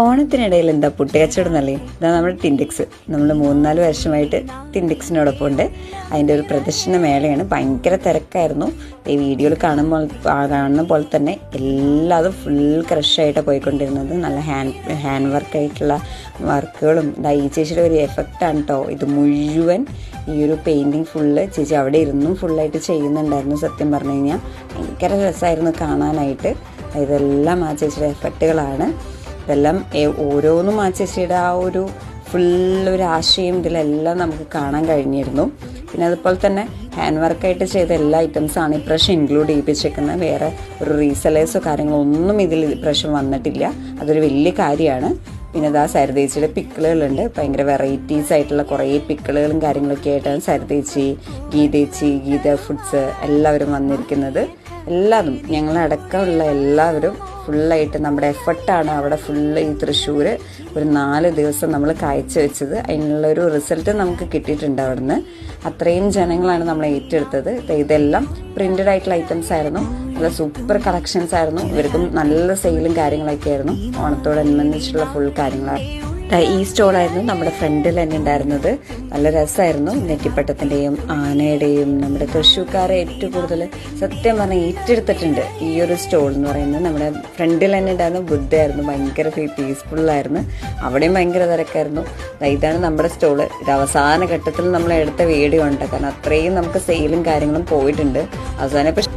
ഓണത്തിനിടയിൽ എന്താ പുട്ടുകച്ചവടം എന്നല്ലേ ഇതാ നമ്മുടെ ടിൻഡെക്സ് നമ്മൾ മൂന്നാൽ വർഷമായിട്ട് ടിൻഡെക്സിനോടൊപ്പം ഉണ്ട്. അതിന്റെ ഒരു പ്രദർശന മേളയാണ്. ഭയങ്കര തിരക്കായിരുന്നു. ഈ വീഡിയോയിൽ കാണുമ്പോൾ കാണുന്ന പോലെ തന്നെ എല്ലാതും ഫുൾ ക്രഷായിട്ടാണ് പോയിക്കൊണ്ടിരുന്നത്. നല്ല ഹാൻഡ് ഹാൻഡ് വർക്കായിട്ടുള്ള വർക്കുകളും. ഇതാ ഈ ചേച്ചിയുടെ ഒരു എഫക്റ്റാണ് കേട്ടോ ഇത് മുഴുവൻ ഈ ഒരു പെയിന്റിങ് ഫുള്ള് ചേച്ചി അവിടെ ഇരുന്നും ഫുള്ളായിട്ട് ചെയ്യുന്നുണ്ടായിരുന്നു സത്യം പറഞ്ഞു കഴിഞ്ഞാൽ ഭയങ്കര രസമായിരുന്നു കാണാനായിട്ട്. ഇതെല്ലാം ആ ചേച്ചിയുടെ എഫക്റ്റുകളാണ് ഇതെല്ലാം ഓരോന്നും ആ ചേച്ചിയുടെ ആ ഒരു ഫുൾ ഒരു ആശയം ഇതിലെല്ലാം നമുക്ക് കാണാൻ കഴിഞ്ഞിരുന്നു. പിന്നെ അതുപോലെ തന്നെ ഹാൻഡ് വർക്കായിട്ട് ചെയ്ത എല്ലാ ഐറ്റംസാണ് ഇപ്രാവശ്യം ഇൻക്ലൂഡ് ചെയ്യിപ്പിച്ചേക്കുന്നത്. വേറെ ഒരു റീസലേഴ്സോ കാര്യങ്ങളോ ഒന്നും ഇതിൽ ഇപ്രാവശ്യം വന്നിട്ടില്ല. അതൊരു വലിയ കാര്യമാണ്. പിന്നെ ഇതാ സരിതേച്ചിയുടെ പിക്കിളുകളുണ്ട്. ഭയങ്കര വെറൈറ്റീസ് ആയിട്ടുള്ള കുറേ പിക്കിളുകളും കാര്യങ്ങളൊക്കെ ആയിട്ടാണ് സരിതേച്ചി ഗീതേച്ചി ഗീത ഫുഡ്സ് എല്ലാവരും വന്നിരിക്കുന്നത്. എല്ലാതും ഞങ്ങളടക്കമുള്ള എല്ലാവരും ഫുള്ളായിട്ട് നമ്മുടെ എഫർട്ടാണ് അവിടെ ഫുള്ള് ഈ തൃശ്ശൂർ ഒരു നാല് ദിവസം നമ്മൾ കാഴ്ചവെച്ചത് വെച്ചത്. ഒരു റിസൾട്ട് നമുക്ക് കിട്ടിയിട്ടുണ്ട് അവിടുന്ന്. അത്രയും ജനങ്ങളാണ് നമ്മൾ ഏറ്റെടുത്തത്. ഇതെല്ലാം പ്രിന്റഡ് ആയിട്ടുള്ള ഐറ്റംസ് ആയിരുന്നു. നല്ല സൂപ്പർ കളക്ഷൻസ് ആയിരുന്നു. ഇവർക്കും നല്ല സെയിലും കാര്യങ്ങളൊക്കെ ആയിരുന്നു. ഓണത്തോടനുബന്ധിച്ചുള്ള ഫുൾ കാര്യങ്ങളായിരുന്നു ഈ സ്റ്റോളായിരുന്നു നമ്മുടെ ഫ്രണ്ടിൽ തന്നെ ഉണ്ടായിരുന്നത്. നല്ല രസമായിരുന്നു നെറ്റിപ്പട്ടത്തിന്റെയും ആനയുടെയും നമ്മുടെ തൃശ്ശൂക്കാരെ ഏറ്റവും കൂടുതൽ സത്യം പറഞ്ഞാൽ ഏറ്റെടുത്തിട്ടുണ്ട് ഈ ഒരു സ്റ്റോൾ എന്ന് പറയുന്നത്. നമ്മുടെ ഫ്രണ്ടിൽ തന്നെ ഉണ്ടായിരുന്ന ബുദ്ധയായിരുന്നു ഭയങ്കര പീസ്ഫുള്ളായിരുന്നു അവിടെയും ഭയങ്കര തിരക്കായിരുന്നു. ഇതാണ് നമ്മുടെ സ്റ്റോൾ ഇത് അവസാന ഘട്ടത്തിൽ നമ്മൾ എടുത്ത വീഡിയോ ഉണ്ട് കാരണം അത്രയും നമുക്ക് സെയിലും കാര്യങ്ങളും പോയിട്ടുണ്ട്. അവസാനം ഇപ്പം